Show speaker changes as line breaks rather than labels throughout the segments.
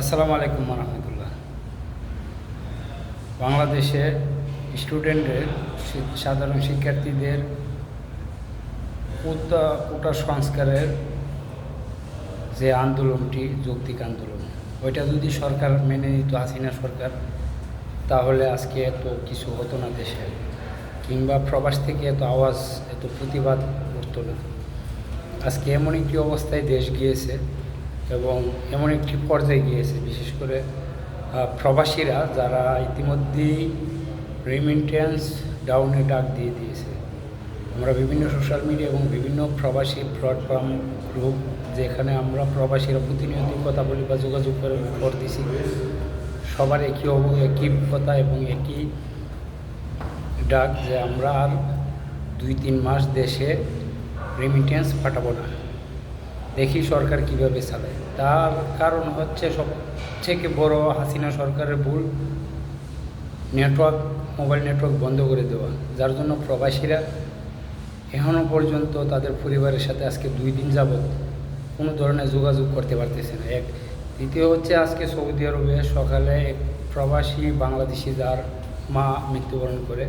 আসসালামু আলাইকুম রহমতুল্লাহ বাংলাদেশে স্টুডেন্টের সাধারণ শিক্ষার্থীদের কোটা কোটা সংস্কারের যে আন্দোলনটি, যৌক্তিক আন্দোলন, ওইটা যদি সরকার মেনে নিত, হাসিনা সরকার, তাহলে আজকে এত কিছু হতো না দেশে। কিংবা প্রবাস থেকে এত আওয়াজ, এত প্রতিবাদ করতো না। আজকে এমন একটি অবস্থায় দেশ গিয়েছে এবং এমন একটি পর্যায়ে গিয়েছে, বিশেষ করে প্রবাসীরা যারা ইতিমধ্যেই রিমিটেন্স ডাউনে ডাক দিয়ে দিয়েছে। আমরা বিভিন্ন সোশ্যাল মিডিয়া এবং বিভিন্ন প্রবাসী প্ল্যাটফর্ম গ্রুপ যেখানে আমরা প্রবাসীরা প্রতিনিয়ত কথা বলি বা যোগাযোগ করে করতেছি সবার একই একই কথা এবং একই ডাক যে আমরা আর দুই, তিন মাস দেশে রেমিটেন্স পাঠাবো না। দেখি সরকার কীভাবে চালায়। তার কারণ হচ্ছে সব থেকে বড় হাসিনা সরকারের ভুল, নেটওয়ার্ক, মোবাইল নেটওয়ার্ক বন্ধ করে দেওয়া, যার জন্য প্রবাসীরা এখনও পর্যন্ত তাদের পরিবারের সাথে আজকে দুই দিন যাবৎ কোনো ধরনের যোগাযোগ করতে পারতেছে না। এক, দ্বিতীয় হচ্ছে আজকে সৌদি আরবে সকালে এক প্রবাসী বাংলাদেশি যার মা মৃত্যুবরণ করে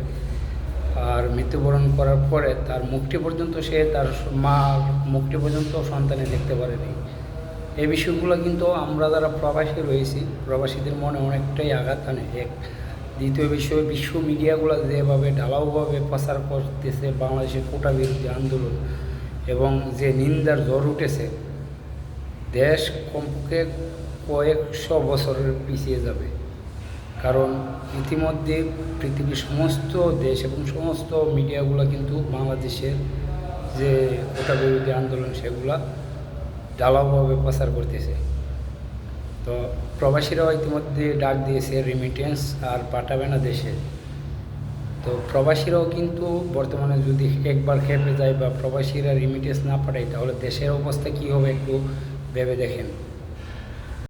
আর মৃত্যুবরণ করার পরে তার মুখটি পর্যন্ত সে তার মা মুখটি পর্যন্ত সন্তানে দেখতে পারেনি। এই বিষয়গুলো কিন্তু আমরা যারা প্রবাসী রয়েছি, প্রবাসীদের মনে অনেকটাই আঘাত আনে। এক, দ্বিতীয় বিষয়, বিশ্ব মিডিয়াগুলো যেভাবে ঢালাওভাবে প্রচার করতেছে বাংলাদেশের কোটা বিরোধী আন্দোলন এবং যে নিন্দার জ্বর উঠেছে, দেশ কমপক্ষে কয়েকশো বছরের পিছিয়ে যাবে। কারণ ইতিমধ্যে পৃথিবীর সমস্ত দেশ এবং সমস্ত মিডিয়াগুলো কিন্তু বাংলাদেশের যে কোটা বিরোধী আন্দোলন, সেগুলা ঢালাওভাবে প্রচার করতেছে। তো প্রবাসীরাও ইতিমধ্যে ডাক দিয়েছে রিমিটেন্স আর পাঠাবে না দেশে। তো প্রবাসীরাও কিন্তু বর্তমানে যদি একবার খেপে যায় বা প্রবাসীরা রিমিটেন্স না পাঠায়, তাহলে দেশের অবস্থা কী হবে একটু ভেবে দেখেন।